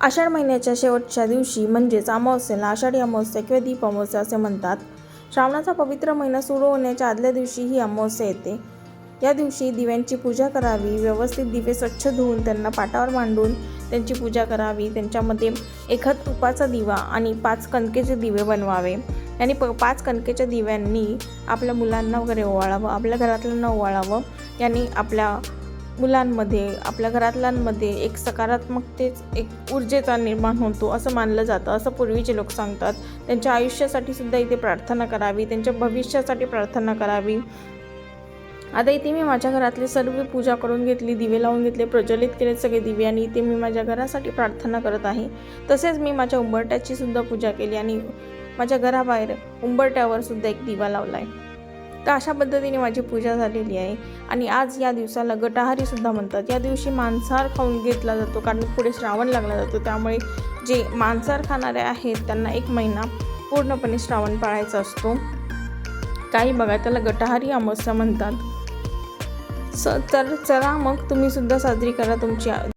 आषाढ महिन्याच्या शेवटच्या दिवशी म्हणजेच अमावस्येला आषाढी अमावस्या किंवा दीप अमावस्या असे म्हणतात. श्रावणाचा पवित्र महिना सुरू होण्याच्या आदल्या दिवशी ही अमावस्या येते. या दिवशी दिव्यांची पूजा करावी व्यवस्थित दिवे स्वच्छ धुवून त्यांना पाटावर मांडून त्यांची पूजा करावी त्यांच्यामध्ये एखाद तुपाचा दिवा आणि पाच कणकेचे दिवे बनवावे. आणि प पाच कणकेच्या दिव्यांनी आपल्या मुलांना वगैरे ओवाळावं आपल्या घरातल्यांना ओवाळावं. यांनी आपल्या मुलांमध्ये आपल्या घरातल्यांमध्ये एक सकारात्मकतेच एक ऊर्जेचा निर्माण होतो असं मानलं जातं. असं पूर्वीचे लोक सांगतात. त्यांच्या आयुष्यासाठी सुद्धा इथे प्रार्थना करावी त्यांच्या भविष्यासाठी प्रार्थना करावी. आता इथे मी माझ्या घरातली सर्व पूजा करून घेतली दिवे लावून घेतले प्रज्वलित केले सगळे दिवे आणि इथे मी माझ्या घरासाठी प्रार्थना करत आहे. तसेच मी माझ्या उंबरट्याची सुद्धा पूजा केली आणि माझ्या घराबाहेर उंबरट्यावर सुद्धा एक दिवा लावला आहे. तर अशा पद्धतीने माझी पूजा झालेली आहे. आणि आज या दिवसाला गटाहारीसुद्धा म्हणतात. या दिवशी मांसाहार खाऊन घेतला जातो कारण पुढे श्रावण लागला जातो. त्यामुळे जे मांसाहार खाणारे आहेत त्यांना एक महिना पूर्णपणे श्रावण पाळायचा असतो. काही बघा त्याला गटाहारी अमावस्या म्हणतात. स तर चला मग तुम्हीसुद्धा साजरी करा तुमची